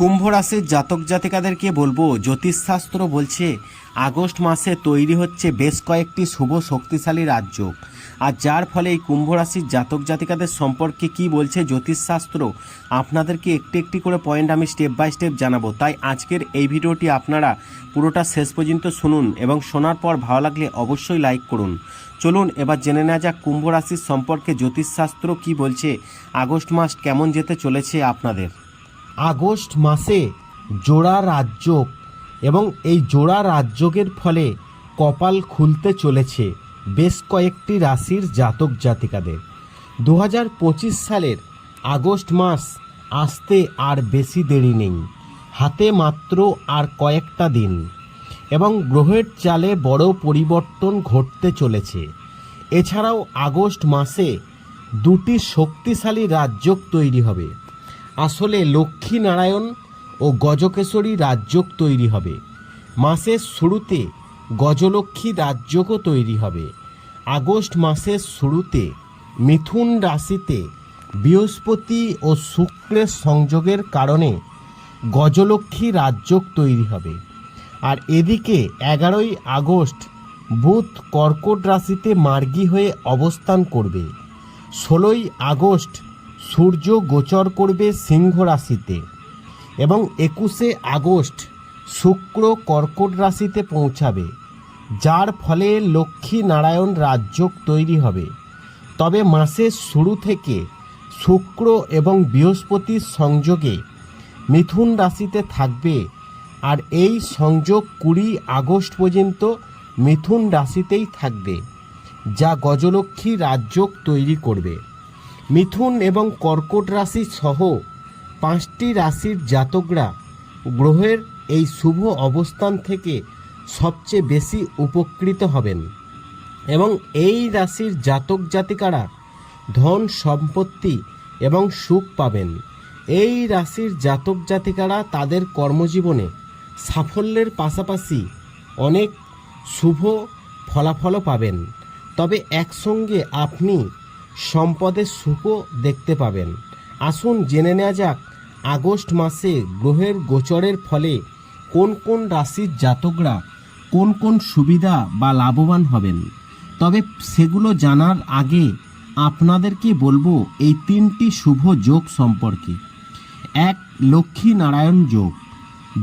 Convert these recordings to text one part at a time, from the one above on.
কুম্ভ রাশির জাতক জাতিকাদেরকে বলব, জ্যোতিষশাস্ত্র বলছে আগস্ট মাসে তৈরি হচ্ছে বেশ কয়েকটি শুভ শক্তিশালী রাজ্য। আর যার ফলে এই কুম্ভ রাশির জাতক জাতিকাদের সম্পর্কে কি বলছে জ্যোতিষশাস্ত্র? আপনাদেরকে একটি একটি করে পয়েন্ট আমি স্টেপ বাই স্টেপ জানাব। তাই আজকের এই ভিডিওটি আপনারা পুরোটা শেষ পর্যন্ত শুনুন এবং শোনার পর ভালো লাগলে অবশ্যই লাইক করুন। চলুন, এবার জেনে নেওয়া যাক কুম্ভ রাশির সম্পর্কে জ্যোতিষশাস্ত্র কি বলছে, আগস্ট মাস কেমন যেতে চলেছে আপনাদের। আগস্ট মাসে জোড়া রাজযোগ এবং এই জোড়া রাজযোগের ফলে কপাল খুলতে চলেছে বেশ কয়েকটি রাশির জাতক জাতিকাদের। দু হাজার পঁচিশ সালের আগস্ট মাস আসতে আর বেশি দেরি নেই, হাতে মাত্র আর কয়েকটা দিন এবং গ্রহের চালে বড় পরিবর্তন ঘটতে চলেছে। এছাড়াও আগস্ট মাসে দুটি শক্তিশালী রাজযোগ তৈরি হবে। আসলে লক্ষ্মী নারায়ণ ও গজকেশরী রাজযোগ তৈরি হবে। মাসের শুরুতে গজলক্ষ্মী রাজযোগও তৈরি হবে। আগস্ট মাসের শুরুতে মিথুন রাশিতে বৃহস্পতি ও শুক্রের সংযোগের কারণে গজলক্ষ্মী রাজযোগ তৈরি হবে। আর এদিকে এগারোই আগস্ট বুধ কর্কট রাশিতে মার্গী হয়ে অবস্থান করবে। ষোলোই আগস্ট সূর্য গোচর করবে সিংহ রাশিতে এবং একুশে আগস্ট শুক্র কর্কট রাশিতে পৌঁছাবে, যার ফলে লক্ষ্মী নারায়ণ রাজযোগ তৈরি হবে। তবে মাসের শুরু থেকে শুক্র এবং বৃহস্পতির সংযোগে মিথুন রাশিতে থাকবে আর এই সংযোগ কুড়ি আগস্ট পর্যন্ত মিথুন রাশিতেই থাকবে, যা গজলক্ষ্মী রাজযোগ তৈরি করবে। মিথুন এবং কর্কট রাশি সহ পাঁচটি রাশির জাতকরা গ্রহের এই শুভ অবস্থান থেকে সবচেয়ে বেশি উপকৃত হবেন। এবং এই রাশির জাতক জাতিকারা ধন সম্পত্তি এবং সুখ পাবেন। এই রাশির জাতক জাতিকারা তাদের কর্মজীবনে সাফল্যের পাশাপাশি অনেক শুভ ফলাফলও পাবেন। তবে একসঙ্গে আপনি সম্পদের সুখও দেখতে পাবেন। আসুন জেনে নেওয়া যাক, আগস্ট মাসে গ্রহের গোচরের ফলে কোন কোন রাশির জাতকরা কোন কোন সুবিধা বা লাভবান হবেন। তবে সেগুলো জানার আগে আপনাদেরকে বলব এই তিনটি শুভ যোগ সম্পর্কে। এক লক্ষ্মী নারায়ণ যোগ।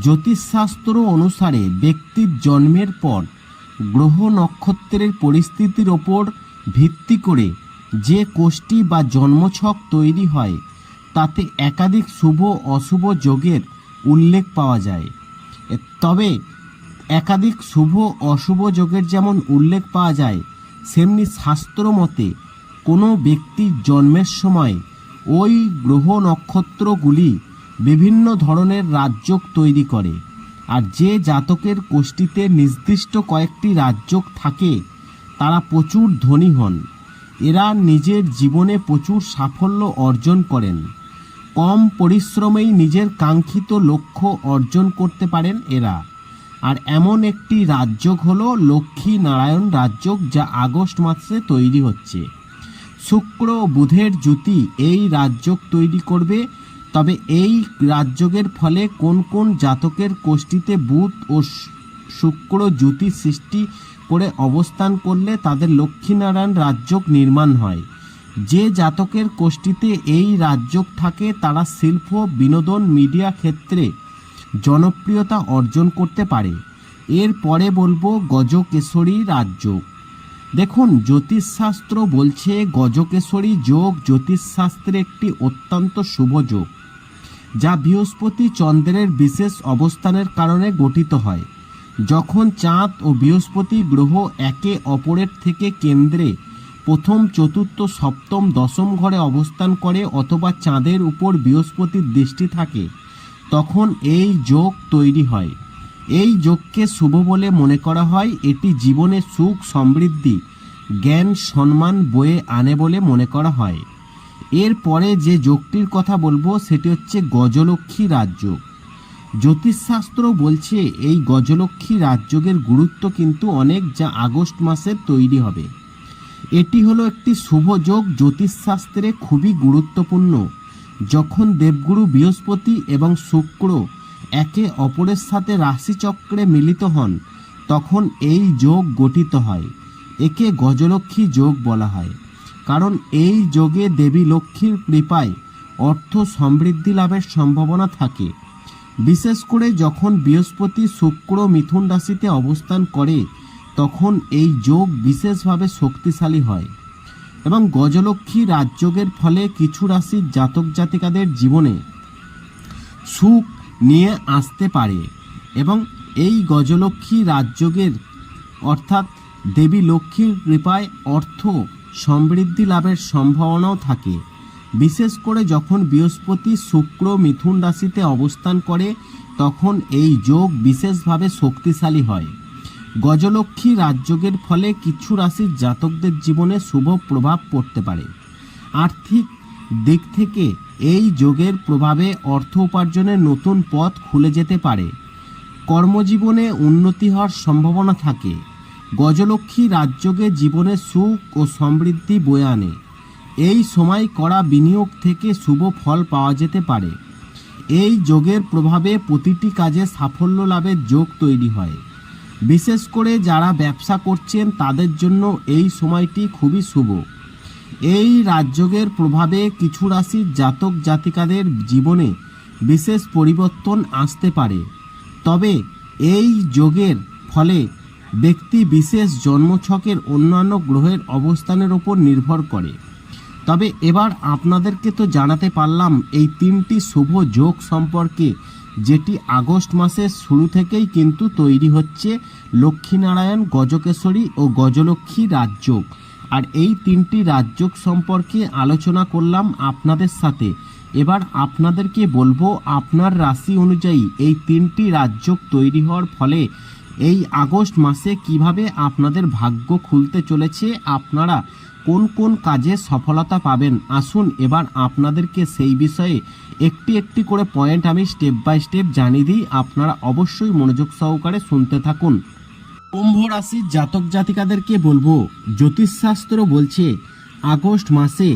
জ্যোতিষশাস্ত্র অনুসারে ব্যক্তির জন্মের পর গ্রহ নক্ষত্রের পরিস্থিতির ওপর ভিত্তি করে যে কোষ্ঠী বা জন্মছক তৈরি হয়, তাতে একাধিক শুভ অশুভ যোগের উল্লেখ পাওয়া যায়। তবে একাধিক শুভ অশুভ যোগের যেমন উল্লেখ পাওয়া যায়, সেমনি শাস্ত্র মতে কোনো ব্যক্তির জন্মের সময় ওই গ্রহ নক্ষত্রগুলি বিভিন্ন ধরনের রাজযোগ তৈরি করে। আর যে জাতকের কোষ্ঠীতে নির্দিষ্ট কয়েকটি রাজযোগ থাকে, তারা প্রচুর ধনী হন। এরা নিজের জীবনে প্রচুর সাফল্য অর্জন করেন। কম পরিশ্রমেই নিজের কাঙ্ক্ষিত লক্ষ্য অর্জন করতে পারেন এরা। আর এমন একটি রাজযোগ হলো লক্ষ্মী নারায়ণ রাজযোগ যা আগস্ট মাসে তৈরি হচ্ছে। শুক্র বুধের জুতি এই রাজযোগ তৈরি করবে। তবে এই রাজযোগের ফলে কোন কোন জাতকের কোষ্ঠীতে বুধ ও শুক্র জ্যোতি সৃষ্টি করে অবস্থান করলে তাদের লক্ষ্মীনারায়ণ রাজযোগ নির্মাণ হয়। যে জাতকের কোষ্ঠীতে এই রাজযোগ থাকে, তারা শিল্প, বিনোদন, মিডিয়া ক্ষেত্রে জনপ্রিয়তা অর্জন করতে পারে। এরপরে বলব গজকেশরী রাজযোগ। দেখুন, জ্যোতিষশাস্ত্র বলছে গজকেশরী যোগ জ্যোতিষশাস্ত্রে একটি অত্যন্ত শুভ যোগ, যা বৃহস্পতি চন্দ্রের বিশেষ অবস্থানের কারণে গঠিত হয়। যখন চাঁদ ও বৃহস্পতি গ্রহ একে অপরের থেকে কেন্দ্রে প্রথম, চতুর্থ, সপ্তম, দশম ঘরে অবস্থান করে অথবা চাঁদের উপর বৃহস্পতির দৃষ্টি থাকে, তখন এই যোগ তৈরি হয়। এই যোগকে শুভ বলে মনে করা হয়। এটি জীবনে সুখ, সমৃদ্ধি, জ্ঞান, সম্মান বয়ে আনে বলে মনে করা হয়। এরপরে যে যোগটির কথা বলব, সেটি হচ্ছে গজলক্ষ্মী রাজযোগ। জ্যোতিষশাস্ত্র বলছে, এই গজলক্ষ্মী রাজযোগের গুরুত্ব কিন্তু অনেক যা আগস্ট মাসে তৈরি হবে। এটি হলো একটি শুভ যোগ, জ্যোতিষশাস্ত্রে খুবই গুরুত্বপূর্ণ। যখন দেবগুরু বৃহস্পতি এবং শুক্র একে অপরের সাথে রাশিচক্রে মিলিত হন, তখন এই যোগ গঠিত হয়। একে গজলক্ষ্মী যোগ বলা হয়। কারণ এই যোগে দেবী লক্ষ্মীর কৃপায় অর্থ সমৃদ্ধি লাভের সম্ভাবনা থাকে। বিশেষ করে যখন বৃহস্পতি শুক্র মিথুন রাশিতে অবস্থান করে, তখন এই যোগ বিশেষভাবে শক্তিশালী হয় এবং গজলক্ষ্মী রাজযোগের ফলে কিছু রাশির জাতক জাতিকাদের জীবনে সুখ নিয়ে আসতে পারে এবং এই গজলক্ষ্মী রাজযোগের অর্থাৎ দেবী লক্ষ্মীর কৃপায় অর্থ সমৃদ্ধি লাভের সম্ভাবনাও থাকে। বিশেষ করে যখন বৃহস্পতি শুক্র মিথুন রাশিতে অবস্থান করে, তখন এই যোগ বিশেষভাবে শক্তিশালী হয়। গজলক্ষ্মী রাজযোগের ফলে কিছু রাশির জাতকদের জীবনে শুভ প্রভাব পড়তে পারে। আর্থিক দিক থেকে এই যোগের প্রভাবে অর্থ উপার্জনের নতুন পথ খুলে যেতে পারে। কর্মজীবনে উন্নতি হওয়ার সম্ভাবনা থাকে। গজলক্ষ্মী রাজযোগে জীবনে সুখ ও সমৃদ্ধি বয়ে আনে। এই সময় করা বিনিয়োগ থেকে শুভ ফল পাওয়া যেতে পারে। এই যোগের প্রভাবে প্রতিটি কাজে সাফল্য লাভের যোগ তৈরি হয়। বিশেষ করে যারা ব্যবসা করছেন, তাদের জন্য এই সময়টি খুবই শুভ। এই রাজযোগের প্রভাবে কিছু রাশির জাতক জাতিকাদের জীবনে বিশেষ পরিবর্তন আসতে পারে। তবে এই যোগের ফলে ব্যক্তি বিশেষ জন্মছকের অন্যান্য গ্রহের অবস্থানের ওপর নির্ভর করে। তবে এবার আপনাদেরকে তো জানাতে পারলাম, এই তিনটি শুভ যোগ সম্পর্কে, যেটি আগস্ট মাসের শুরু থেকেই কিন্তু তৈরি হচ্ছে লক্ষ্মীনারায়ণ গজকেশ্বরী ও গজলক্ষ্মী রাজযোগ। আর এই তিনটি রাজযোগ সম্পর্কে আলোচনা করলাম আপনাদের সাথে। এবার আপনাদেরকে বলব, আপনার রাশি অনুযায়ী এই তিনটি রাজযোগ তৈরি হওয়ার ফলে এই আগস্ট মাসে কীভাবে আপনাদের ভাগ্য খুলতে চলেছে, আপনারা কোন কোন কাজে সফলতা পাবেন? আসুন এবার আপনাদেরকে সেই বিষয়ে একটি একটি করে পয়েন্ট আমি স্টেপ বাই স্টেপ জানিয়ে দিই। আপনারা অবশ্যই মনোযোগ সহকারে শুনতে থাকুন। কুম্ভ রাশির জাতক জাতিকাদেরকে বলব জ্যোতিষশাস্ত্র বলছে, আগস্ট মাসে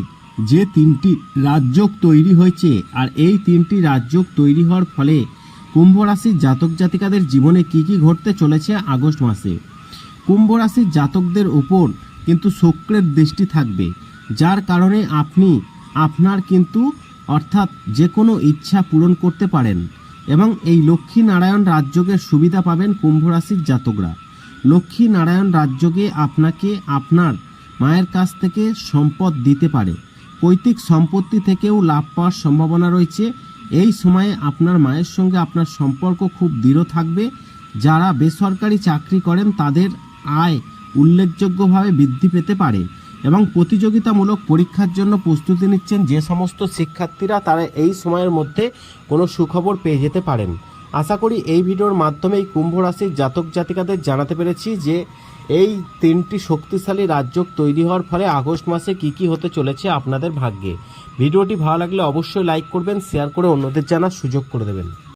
যে তিনটি রাজযোগ তৈরি হয়েছে আর এই তিনটি রাজযোগ তৈরি হওয়ার ফলে কুম্ভ রাশির জাতক জাতিকাদের জীবনে কি কি ঘটতে চলেছে আগস্ট মাসে? কুম্ভ রাশির জাতকদের উপর কিন্তু শুক্রের দৃষ্টি থাকবে, যার কারণে আপনি, আপনার কিন্তু, অর্থাৎ যে কোনো ইচ্ছা পূরণ করতে পারেন এবং এই লক্ষ্মী নারায়ণ রাজযোগের সুবিধা পাবেন কুম্ভ রাশির জাতকরা। লক্ষ্মী নারায়ণ রাজযোগে আপনাকে আপনার মায়ের কাছ থেকে সম্পদ দিতে পারে। পৈতৃক সম্পত্তি থেকেও লাভ পাওয়ার সম্ভাবনা রয়েছে। এই সময়ে আপনার মায়ের সঙ্গে আপনার সম্পর্ক খুব দৃঢ় থাকবে। যারা বেসরকারি চাকরি করেন তাদের আয় উল্লেখযোগ্যভাবে বৃদ্ধি পেতে পারে এবং প্রতিযোগিতামূলক পরীক্ষার জন্য প্রস্তুতি নিচ্ছেন যে সমস্ত শিক্ষার্থীরা তারা এই সময়ের মধ্যে কোনো সুখবর পেয়ে যেতে পারেন। আশা করি এই ভিডিওর মাধ্যমে এই কুম্ভ রাশির জাতক জাতিকাদের জানাতে পেরেছি যে এই তিনটি শক্তিশালী রাজ্য তৈরি হওয়ার ফলে আগস্ট মাসে কি কি হতে চলেছে আপনাদের ভাগ্যে। ভিডিওটি ভালো লাগলে অবশ্যই লাইক করবেন, শেয়ার করে অন্যদের জানার সুযোগ করে দেবেন।